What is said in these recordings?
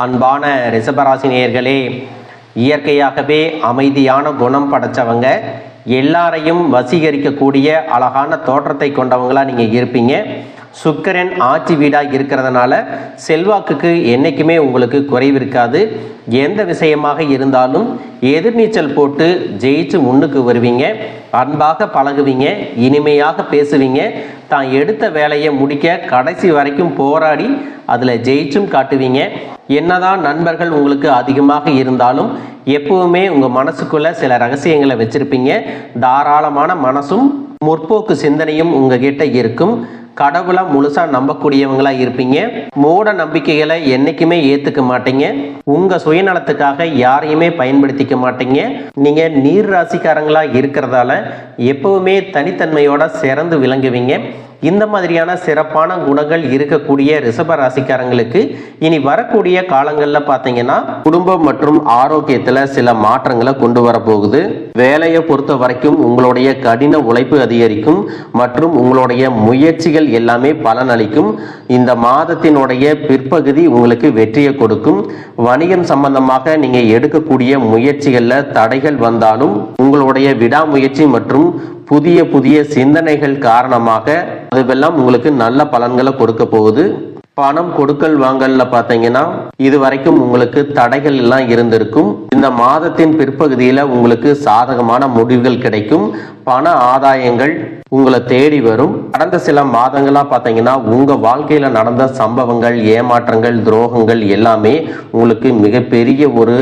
அன்பான ரிஷபராசி நேயர்களே இயற்கையாகவே அமைதியான குணம் படைச்சவங்க எல்லாரையும் வசீகரிக்கக்கூடிய அழகான தோற்றத்தை கொண்டவங்களா நீங்கள் இருப்பீங்க. சுக்கரன் ஆட்சி வீடாக இருக்கிறதுனால செல்வாக்குக்கு என்றைக்குமே உங்களுக்கு குறைவு இருக்காது. எந்த விஷயமாக இருந்தாலும் எதிர்நீச்சல் போட்டு ஜெயிச்சு முன்னுக்கு வருவீங்க. அன்பாக பழகுவீங்க. இனிமையாக பேசுவீங்க. தான் எடுத்த வேலையை முடிக்க கடைசி வரைக்கும் போராடி அதில் ஜெயிச்சும் காட்டுவீங்க. என்னதான் நண்பர்கள் உங்களுக்கு அதிகமாக இருந்தாலும் எப்பவுமே உங்கள் மனசுக்குள்ளே சில ரகசியங்களை வச்சுருப்பீங்க. தாராளமான மனசும் முற்போக்கு சிந்தனையும் உங்ககிட்ட இருக்கும். கடவுளை முழுசாக நம்பக்கூடியவங்களாக இருப்பீங்க. மூட நம்பிக்கைகளை என்றைக்குமே ஏற்றுக்க மாட்டீங்க. உங்கள் சுயநலத்துக்காக யாரையுமே பயன்படுத்திக்க மாட்டீங்க. நீங்கள் நீர் ராசிக்காரங்களாக இருக்கிறதால எப்பவுமே தனித்தன்மையோட சிறந்து விளங்குவீங்க. இந்த மாதிரியான சிறப்பான குணங்கள் இருக்கக்கூடிய ரிஷப ராசிக்காரங்களுக்கு இனி வரக்கூடிய காலங்களில் பார்த்தீங்கன்னா குடும்பம் மற்றும் ஆரோக்கியத்தில் சில மாற்றங்களை கொண்டு வரப்போகுது. வேலையை பொறுத்த வரைக்கும் உங்களுடைய கடின உழைப்பு அதிகரிக்கும் மற்றும் உங்களுடைய முயற்சிகள் எல்லாமே பலனளிக்கும். இந்த மாதத்தினுடைய பிற்பகுதி உங்களுக்கு வெற்றியை கொடுக்கும். வணிகம் சம்பந்தமாக நீங்க எடுக்கக்கூடிய முயற்சிகளில் தடைகள் வந்தாலும் உங்களுடைய விடாமுயற்சி மற்றும் புதிய புதிய சிந்தனைகள் காரணமாக அதுவெல்லாம் உங்களுக்கு நல்ல பலன்களை கொடுக்க போகுது. பணம் கொடுக்கல் வாங்கல்ல பார்த்தீங்கன்னா இது வரைக்கும் உங்களுக்கு தடைகள் எல்லாம் இருந்திருக்கும். இந்த மாதத்தின் பிற்பகுதியில் உங்களுக்கு சாதகமான முடிவுகள் கிடைக்கும். பண ஆதாயங்கள் உங்களை தேடி வரும். கடந்த சில மாதங்களா பார்த்தீங்கன்னா உங்க வாழ்க்கையில நடந்த சம்பவங்கள் ஏமாற்றங்கள் துரோகங்கள் எல்லாமே உங்களுக்கு மிகப்பெரிய ஒரு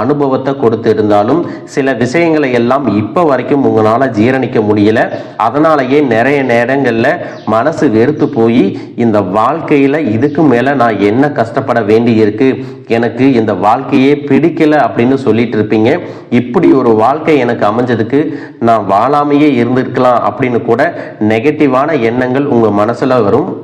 அனுபவத்தை கொடுத்து இருந்தாலும் சில விஷயங்களை எல்லாம் இப்போ வரைக்கும் உங்களால ஜீரணிக்க முடியல. அதனாலேயே நிறைய நேரங்கள்ல மனசு வெறுத்து போய் இந்த வாழ்க்கையில இதுக்கு மேல நான் என்ன கஷ்டப்பட வேண்டி இருக்கு எனக்கு இந்த வாழ்க்கையே பிடிக்கல அப்படின்னு சொல்லிட்டு இருப்பீங்க. இப்படி ஒரு வாழ்க்கை எனக்கு அமைஞ்சதுக்கு நான் இல்லாமையே இருந்திருக்கலாம் அப்படின்னு கூட நெகட்டிவான எண்ணங்கள் உங்க மனசில் வரும்.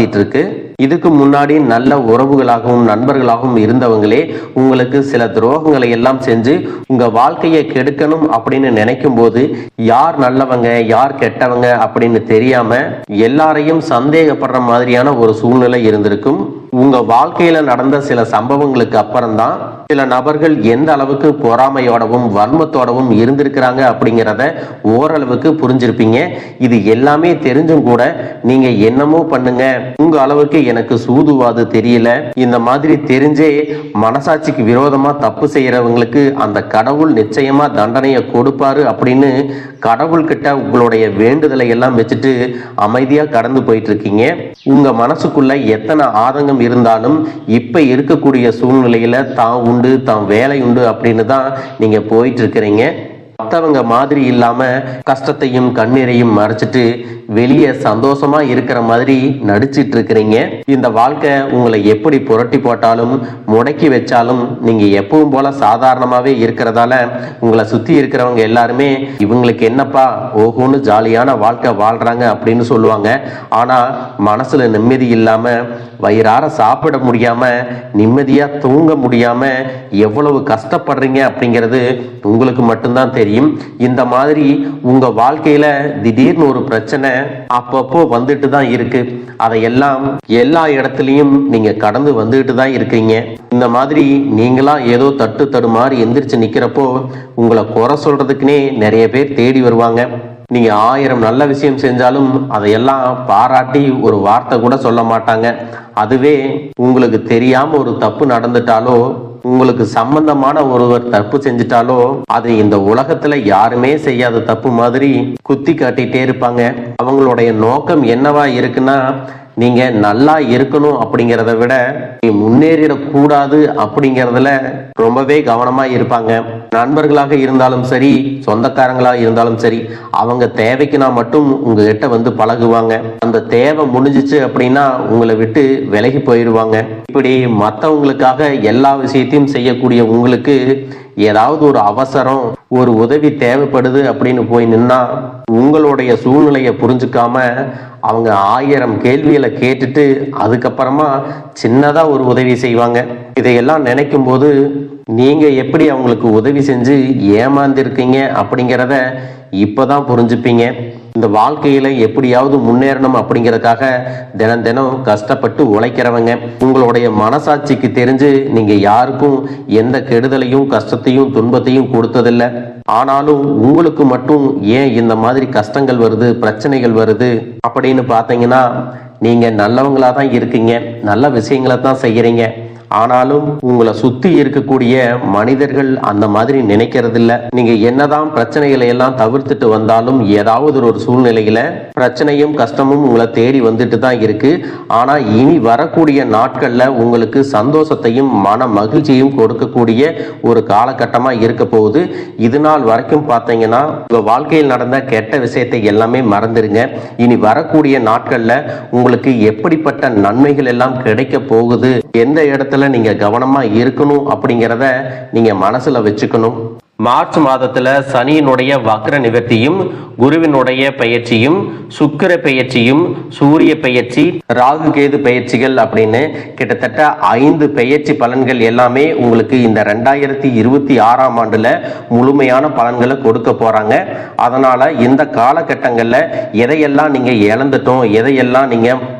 இருக்கு. இதுக்கு முன்னாடி நல்ல உறவுகளாகவும் நண்பர்களாகவும் இருந்தவங்களே உங்களுக்கு சில துரோகங்களை எல்லாம் செஞ்சு உங்க வாழ்க்கையை கெடுக்கணும் அப்படின்னு நினைக்கும் போது யார் நல்லவங்க யார் கெட்டவங்க அப்படின்னு தெரியாம எல்லாரையும் சந்தேகப்படுற மாதிரியான ஒரு சூழ்நிலை இருந்திருக்கும். உங்க வாழ்க்கையில நடந்த சில சம்பவங்களுக்கு அப்புறம்தான் சில நபர்கள் எந்த அளவுக்கு பொறாமையோடவும் வன்மத்தோடவும் இருந்திருக்கிறாங்க அப்படிங்கிறத ஓரளவுக்கு புரிஞ்சிருப்பீங்க. இது எல்லாமே தெரிஞ்சும் கூட நீங்க என்னமோ பண்ணுங்க. உங்க அளவுக்கு எனக்கு சூதுவாது தெரியல. இந்த மாதிரி தெரிஞ்சே மனசாட்சிக்கு விரோதமா தப்பு செய்யறவங்களுக்கு அந்த கடவுள் நிச்சயமா தண்டனையை கொடுப்பாரு அப்படின்னு கடவுள் கிட்ட உங்களுடைய வேண்டுதலை எல்லாம் வச்சுட்டு அமைதியா கடந்து போயிட்டு இருக்கீங்க உங்க மனசுக்குள்ள எத்தனை ஆதங்கம் இருந்தாலும் இப்ப இருக்கக்கூடிய சூழ்நிலையில தான் உண்டு தான் வேலை உண்டு அப்படின்னு தான் நீங்க போயிட்டு இருக்கிறீங்க மற்றவங்க மாதிரி இல்லாம கஷ்டத்தையும் கண்ணீரையும் மறைச்சிட்டு வெளியே சந்தோஷமா இருக்கிற மாதிரி நடிச்சிட்டு இருக்கிறீங்க. இந்த வாழ்க்கை உங்களை எப்படி புரட்டி போட்டாலும் முடக்கி வச்சாலும் நீங்க எப்பவும் போல சாதாரணமாவே இருக்கிறதால உங்களை சுத்தி இருக்கிறவங்க எல்லாருமே இவங்களுக்கு என்னப்பா ஓஹோன்னு ஜாலியான வாழ்க்கை வாழ்றாங்க அப்படின்னு சொல்லுவாங்க. ஆனா மனசுல நிம்மதி இல்லாம வயிறார சாப்பிட முடியாம நிம்மதியா தூங்க முடியாம எவ்வளவு கஷ்டப்படுறீங்க அப்படிங்கிறது உங்களுக்கு மட்டும்தான் தெரியும். இந்த மாதிரி உங்க வாழ்க்கையில திடீர்னு ஒரு பிரச்சனை அப்பப்போ வந்துட்டு தான் இருக்கு. அதையெல்லாம் எல்லா இடத்துலையும் நீங்க கடந்து வந்துட்டு தான் இருக்கீங்க. இந்த மாதிரி நீங்களா ஏதோ தட்டு தடுமாறி எந்திரிச்சு நிக்கிறப்போ உங்களை குறை சொல்றதுக்குன்னே நிறைய பேர் தேடி வருவாங்க. நீங்க ஆயிரம் நல்ல விஷயம் செஞ்சாலும் அதையெல்லாம் பாராட்டி ஒரு வார்த்தை கூட சொல்ல மாட்டாங்க. அதுவே உங்களுக்கு தெரியாம ஒரு தப்பு நடந்துட்டாலோ உங்களுக்கு சம்பந்தமான ஒருவர் தப்பு செஞ்சிட்டாலோ அது இந்த உலகத்துல யாருமே செய்யாத தப்பு மாதிரி குத்தி காட்டிட்டே இருப்பாங்க. அவங்களுடைய நோக்கம் என்னவா இருக்குன்னா நீங்க நல்லா இருக்கணும் அப்படிங்கிறத விட முன்னேறிடக்கூடாது அப்படிங்கிறதுல ரொம்பவே கவனமா இருப்பாங்க. நண்பர்களாக இருந்தாலும் சரி சொந்தக்காரங்களாக இருந்தாலும் சரி அவங்க தேவைக்குனா மட்டும் உங்ககிட்ட வந்து பழகுவாங்க. அந்த தேவை முடிஞ்சிச்சு அப்படின்னா உங்களை விட்டு விலகி போயிடுவாங்க இப்படி மற்றவங்களுக்காக எல்லா விஷயத்தையும் செய்யக்கூடிய உங்களுக்கு ஏதாவது ஒரு அவசரம் ஒரு உதவி தேவைப்படுது அப்படின்னு போய் நின்னா உங்களுடைய சூழ்நிலையை புரிஞ்சுக்காம அவங்க ஆயிரம் கேள்விகளை கேட்டுட்டு அதுக்கப்புறமா சின்னதா ஒரு உதவி செய்வாங்க. இதையெல்லாம் நினைக்கும் போது நீங்க எப்படி அவங்களுக்கு உதவி செஞ்சு ஏமாந்திருக்கீங்க அப்படிங்கிறத இப்பதான் புரிஞ்சுப்பீங்க. இந்த வாழ்க்கையில எப்படியாவது முன்னேறணும் அப்படிங்கறதுக்காக தினம் தினம் கஷ்டப்பட்டு உழைக்கிறவங்க. உங்களுடைய மனசாட்சிக்கு தெரிஞ்சு நீங்க யாருக்கும் எந்த கெடுதலையும் கஷ்டத்தையும் துன்பத்தையும் கொடுத்ததில்ல. ஆனாலும் உங்களுக்கு மட்டும் ஏன் இந்த மாதிரி கஷ்டங்கள் வருது பிரச்சனைகள் வருது அப்படின்னு பார்த்தீங்கன்னா நீங்க நல்லவங்களா தான் இருக்கீங்க. நல்ல விஷயங்களை தான் செய்யறீங்க. ஆனாலும் உங்களை சுத்தி இருக்கக்கூடிய மனிதர்கள் அந்த மாதிரி நினைக்கிறதில்ல. நீங்க என்னதான் பிரச்சனைகளை எல்லாம் தவிர்த்துட்டு வந்தாலும் ஏதாவது ஒரு சூழ்நிலையில பிரச்சனையும் கஷ்டமும் உங்களை தேடி வந்துட்டு தான் இருக்கு. ஆனா இனி வரக்கூடிய நாட்கள்ல உங்களுக்கு சந்தோஷத்தையும் மன மகிழ்ச்சியும் கொடுக்கக்கூடிய ஒரு காலகட்டமா இருக்க போகுது. இது நாள் வரைக்கும் பார்த்தீங்கன்னா உங்க வாழ்க்கையில் நடந்த கெட்ட விஷயத்தை எல்லாமே மறந்துருங்க. இனி வரக்கூடிய நாட்கள்ல உங்களுக்கு எப்படிப்பட்ட நன்மைகள் எல்லாம் கிடைக்க போகுது? எந்த இடத்துல நீங்க கவனமா இருக்கணும் அப்படிங்கிறத நீங்க மனசுல வச்சுக்கணும். மார்ச் மாதத்துல சனியினுடைய வக்ர நிவர்த்தியும் குருவினுடைய பயிற்சியும் சுக்கிர பயிற்சியும் சூரிய பயிற்சி ராகு கேது பயிற்சிகள் அப்படின்னு கிட்டத்தட்ட ஐந்து பெயர்ச்சி பலன்கள் எல்லாமே உங்களுக்கு இந்த ரெண்டாயிரத்தி இருபத்தி ஆறாம் ஆண்டுல முழுமையான பலன்களை கொடுக்க போறாங்க. அதனால இந்த காலகட்டங்கள்ல எதையெல்லாம் நீங்க இழந்துட்டோம் எதையெல்லாம் நீங்க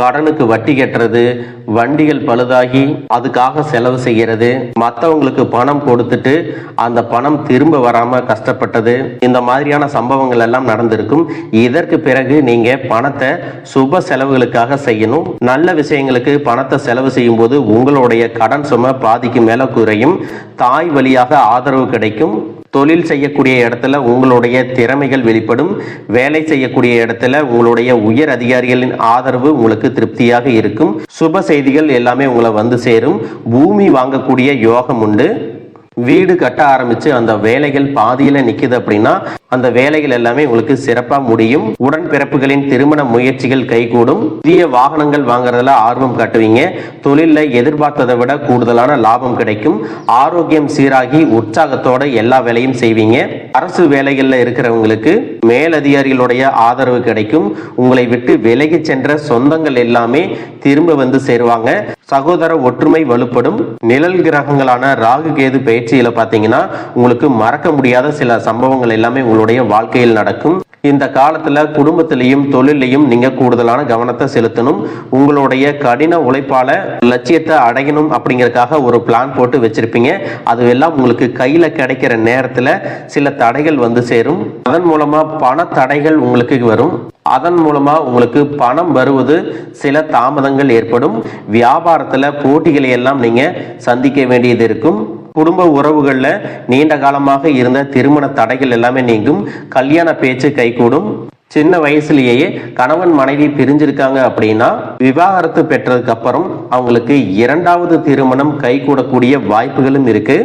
கடனுக்கு வட்டி கட்டுறது வண்டிகள் பழுதாகி அதுக்காக செலவு செய்கிறது மற்றவங்களுக்கு பணம் கொடுத்துட்டு அந்த பணம் திரும்ப வராம கஷ்டப்பட்டது இந்த மாதிரியான சம்பவங்கள் எல்லாம் நடந்திருக்கும். இதற்கு பிறகு நீங்க பணத்தை சுப செலவுகளுக்காக செய்யணும். நல்ல விஷயங்களுக்கு பணத்தை செலவு செய்யும் போது உங்களுடைய கடன் சுமை பாதிக்கு மேல குறையும். தாய் வழியாக ஆதரவு கிடைக்கும். தொழில் செய்யக்கூடிய இடத்துல உங்களுடைய திறமைகள் வெளிப்படும். வேலை செய்யக்கூடிய இடத்துல உங்களுடைய உயர் அதிகாரிகளின் ஆதரவு உங்களுக்கு திருப்தியாக இருக்கும். சுப செய்திகள் எல்லாமே உங்களை வந்து சேரும். பூமி வாங்கக்கூடிய யோகம் உண்டு. வீடு கட்ட ஆரம்பிச்சு அந்த வேலைகள் பாதியில நிக்குது அப்படின்னா அந்த வேலைகள் எல்லாமே உங்களுக்கு சிறப்பா முடியும். உடன்பிறப்புகளின் திருமண முயற்சிகள் கைகூடும். புதிய வாகனங்கள் வாங்குறதுல ஆர்வம் காட்டுவீங்க. தொழில எதிர்பார்த்ததை விட கூடுதலான லாபம் கிடைக்கும். ஆரோக்கியம் சீராகி உற்சாகத்தோட எல்லா வேலையும் செய்வீங்க. அரசு வேலைகள்ல இருக்கிறவங்களுக்கு மேலதிகாரிகளுடைய ஆதரவு கிடைக்கும். உங்களை விட்டு விலகி சென்ற சொந்தங்கள் எல்லாமே திரும்ப வந்து சேருவாங்க. சகோதர ஒற்றுமை வலுப்படும் நிழல் கிரகங்களான ராகு கேது பயிற்சியில பாத்தீங்கன்னா உங்களுக்கு மறக்க முடியாத சில சம்பவங்கள் எல்லாமே உங்களுடைய வாழ்க்கையில் நடக்கும். இந்த காலத்துல குடும்பத்திலையும் தொழிலையும் நீங்க கூடுதலான கவனத்தை செலுத்தணும். உங்களுடைய கடின உழைப்பால லட்சியத்தை அடையணும் அப்படிங்கிறதுக்காக ஒரு பிளான் போட்டு வச்சிருப்பீங்க. அதுவெல்லாம் உங்களுக்கு கையில கிடைக்கிற நேரத்துல சில தடைகள் வந்து சேரும். அதன் மூலமா பண தடைகள் உங்களுக்கு வரும். அதன் மூலமா உங்களுக்கு பணம் வருவது சில தாமதங்கள் ஏற்படும். வியாபாரத்துல போட்டிகளை எல்லாம் நீங்க சந்திக்க வேண்டியது இருக்கும். குடும்ப உறவுகளில் நீண்ட காலமாக இருந்த திருமண தடைகள் எல்லாமே நீங்கும். கல்யாண பேச்சு கைகூடும். சின்ன வயசுலேயே கணவன் மனைவி பிரிஞ்சிருக்காங்க அப்படின்னா விவாகரத்து பெற்றதுக்கு அப்புறம் அவங்களுக்கு இரண்டாவது திருமணம் கைகூடக்கூடிய வாய்ப்புகளும் இருக்கு.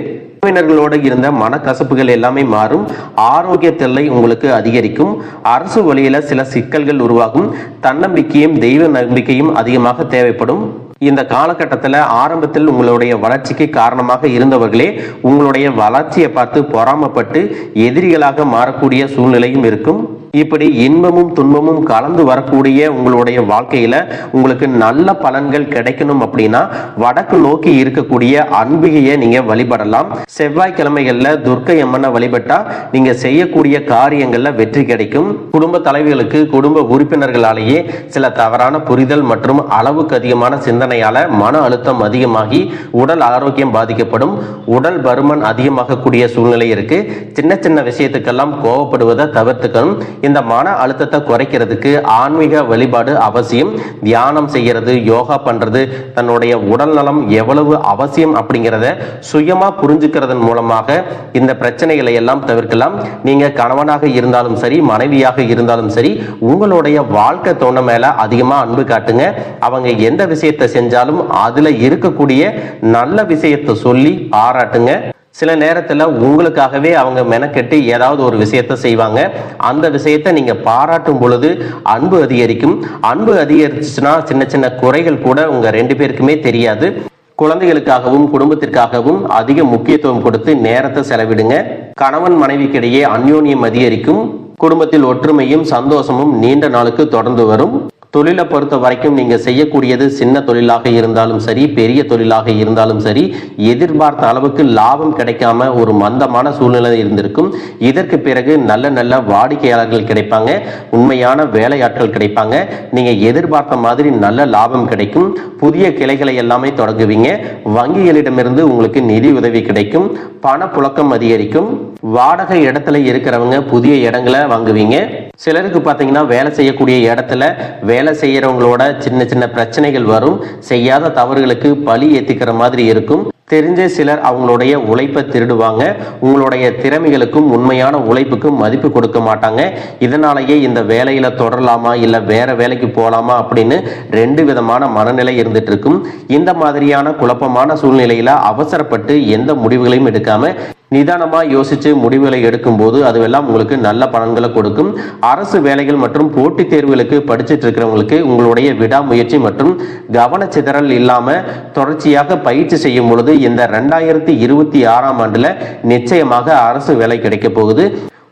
உறவினர்களோடு இருந்த மனக்கசப்புகள் எல்லாமே மாறும். ஆரோக்கிய தொல்லை உங்களுக்கு அதிகரிக்கும். அரசு வழியில சில சிக்கல்கள் உருவாகும். தன்னம்பிக்கையும் தெய்வ நம்பிக்கையும் அதிகமாக தேவைப்படும். இந்த காலகட்டத்தில் ஆரம்பத்தில் உங்களுடைய வளர்ச்சிக்கு காரணமாக இருந்தவர்களே உங்களுடைய வளர்ச்சியை பார்த்து பொறாமப்பட்டு எதிரிகளாக மாறக்கூடிய சூழ்நிலையும் இருக்கும். இப்படி இன்பமும் துன்பமும் கலந்து வரக்கூடிய உங்களுடைய வாழ்க்கையில உங்களுக்கு நல்ல பலன்கள் கிடைக்கணும் அப்படின்னா வடக்கு நோக்கி இருக்கக்கூடிய அன்பிகையை நீங்க வழிபடலாம். செவ்வாய்க்கிழமைகள்ல துர்க்கை அம்மனை வழிபட்டா நீங்க செய்யக்கூடிய காரியங்கள்ல வெற்றி கிடைக்கும். குடும்ப தலைவிகளுக்கு குடும்ப உறுப்பினர்களாலேயே சில தவறான புரிதல் மற்றும் அளவுக்கு அதிகமான சிந்தனையால மன அழுத்தம் அதிகமாகி உடல் ஆரோக்கியம் பாதிக்கப்படும். உடல் பருமன் அதிகமாகக்கூடிய சூழ்நிலை இருக்கு. சின்ன சின்ன விஷயத்துக்கெல்லாம் கோவப்படுவதை தவிர்த்துக்கணும். இந்த மன அழுத்தத்தை குறைக்கிறதுக்கு ஆன்மீக வழிபாடு அவசியம். தியானம் செய்யறது யோகா பண்றது தன்னுடைய உடல் நலம் எவ்வளவு அவசியம் அப்படிங்கிறத சுயமா புரிஞ்சுக்கிறதன் மூலமாக இந்த பிரச்சனைகளை எல்லாம் தவிர்க்கலாம். நீங்க கணவனாக இருந்தாலும் சரி மனைவியாக இருந்தாலும் சரி உங்களுடைய வாழ்க்கை தோண மேல அதிகமா அன்பு காட்டுங்க. அவங்க எந்த விஷயத்தை செஞ்சாலும் அதுல இருக்கக்கூடிய நல்ல விஷயத்தை சொல்லி பாராட்டுங்க. சில நேரத்தில் உங்களுக்காகவே அவங்க மெனக்கெட்டு ஏதாவது ஒரு விஷயத்த செய்வாங்க. அந்த விஷயத்தை நீங்கள் பாராட்டும் பொழுது அன்பு அதிகரிக்கும். அன்பு அதிகரிச்சுன்னா சின்ன சின்ன குறைகள் கூட உங்க ரெண்டு பேருக்குமே தெரியாது. குழந்தைகளுக்காகவும் குடும்பத்திற்காகவும் அதிக முக்கியத்துவம் கொடுத்து நேரத்தை செலவிடுங்க. கணவன் மனைவிக்கிடையே அந்யோன்யம் அதிகரிக்கும். குடும்பத்தில் ஒற்றுமையும் சந்தோஷமும் நீண்ட நாளுக்கு தொடர்ந்து வரும். தொழிலை பொறுத்த வரைக்கும் நீங்க செய்யக்கூடியது சின்ன தொழிலாக இருந்தாலும் சரி பெரிய தொழிலாக இருந்தாலும் சரி எதிர்பார்த்த அளவுக்கு லாபம் கிடைக்காம ஒரு மந்தமான சூழ்நிலை இருந்திருக்கும். இதற்கு பிறகு நல்ல நல்ல வாடிக்கையாளர்கள் கிடைப்பாங்க உண்மையான வேலையாட்கள் கிடைப்பாங்க. நீங்க எதிர்பார்த்த மாதிரி நல்ல லாபம் கிடைக்கும். புதிய கிளைகளை எல்லாமே தொடங்குவீங்க. வங்கிகளிடமிருந்து உங்களுக்கு நிதி உதவி கிடைக்கும். பணப்புழக்கம் அதிகரிக்கும். வாடகை இடத்துல இருக்கிறவங்க புதிய இடங்களை வாங்குவீங்க. சிலருக்கு பார்த்தீங்கன்னா வேலை செய்யக்கூடிய இடத்துல வேலை செய்யறவங்களோட சின்ன சின்ன பிரச்சனைகள் வரும். செய்யாத தவறுகளுக்கு பழி ஏத்திக்கிற மாதிரி இருக்கும். தெரிஞ்ச சிலர் அவங்களுடைய உழைப்பை திருடுவாங்க. உங்களுடைய திறமைகளுக்கும் உண்மையான உழைப்புக்கும் மதிப்பு கொடுக்க மாட்டாங்க. இதனாலேயே இந்த வேலையில தொடரலாமா இல்ல வேற வேலைக்கு போகலாமா அப்படின்னு ரெண்டு விதமான மனநிலை இருந்துட்டு இருக்கும் இந்த மாதிரியான குழப்பமான சூழ்நிலையில அவசரப்பட்டு எந்த முடிவுகளையும் எடுக்காம நிதானமாக யோசித்து முடிவுகளை எடுக்கும்போது அதுவெல்லாம் உங்களுக்கு நல்ல பலன்களை கொடுக்கும். அரசு வேலைகள் மற்றும் போட்டித் தேர்வுகளுக்கு படிச்சுட்டு இருக்கிறவங்களுக்கு உங்களுடைய விடாமுயற்சி மற்றும் கவனச்சிதறல் இல்லாமல் தொடர்ச்சியாக பயிற்சி செய்யும் பொழுது இந்த ரெண்டாயிரத்தி இருபத்தி ஆறாம் ஆண்டுல நிச்சயமாக அரசு வேலை கிடைக்க போகுது.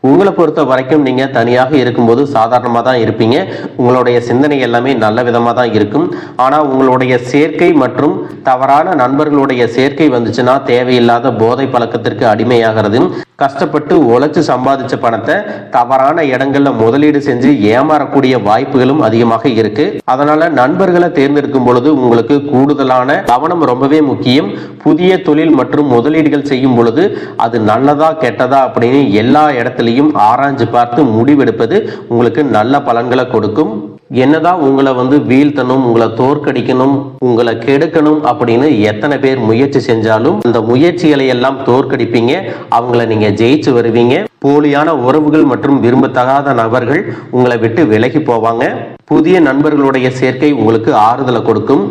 உங்களை பொறுத்த வரைக்கும் நீங்க தனியாக இருக்கும்போது சாதாரணமாக தான் இருப்பீங்க. உங்களுடைய சிந்தனை எல்லாமே நல்ல விதமாக தான் இருக்கும். ஆனா உங்களுடைய சேர்க்கை மற்றும் தவறான நண்பர்களுடைய சேர்க்கை வந்துச்சுன்னா தேவையில்லாத போதை பழக்கத்திற்கு அடிமையாகிறது. கஷ்டப்பட்டு உழைச்சு சம்பாதிச்ச பணத்தை தவறான இடங்கள்ல முதலீடு செஞ்சு ஏமாறக்கூடிய வாய்ப்புகளும் அதிகமாக இருக்கு. அதனால நண்பர்களை தேர்ந்தெடுக்கும் பொழுது உங்களுக்கு கூடுதலான கவனம் ரொம்பவே முக்கியம். புதிய தொழில் மற்றும் முதலீடுகள் செய்யும் பொழுது அது நல்லதா கெட்டதா அப்படின்னு எல்லா இடத்துலையும் ஆராய்ஞ்சு பார்த்து முடிவெடுப்பது உங்களுக்கு நல்ல பலன்களை கொடுக்கும். என்னதான் உங்களை வந்து வீழ்த்தணும் உங்களை தோற்கடிக்கணும் உங்களை கெடுக்கணும் அப்படின்னு எத்தனை பேர் முயற்சி செஞ்சாலும் அந்த முயற்சிகளை எல்லாம் தோற்கடிப்பீங்க. அவங்கள நீங்க ஜெயிச்சு வருவீங்க. போலியான உறவுகள் மற்றும் விரும்பத்தகாத நபர்கள் உங்களை விட்டு விலகி போவாங்க. புதிய நண்பர்களுடைய சேர்க்கை உங்களுக்கு ஆறுதலை கொடுக்கும்.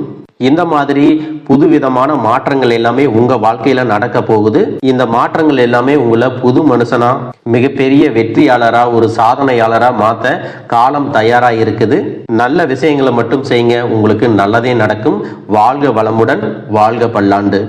இந்த மாதிரி புதுவிதமான மாற்றங்கள் எல்லாமே உங்க வாழ்க்கையில நடக்க போகுது. இந்த மாற்றங்கள் எல்லாமே உங்களை புது மனுஷனா மிகப்பெரிய வெற்றியாளரா ஒரு சாதனையாளரா மாத்த காலம் தயாரா இருக்குது. நல்ல விஷயங்களை மட்டும் செய்யுங்க. உங்களுக்கு நல்லதே நடக்கும். வாழ்க வளமுடன் வாழ்க பல்லாண்டு.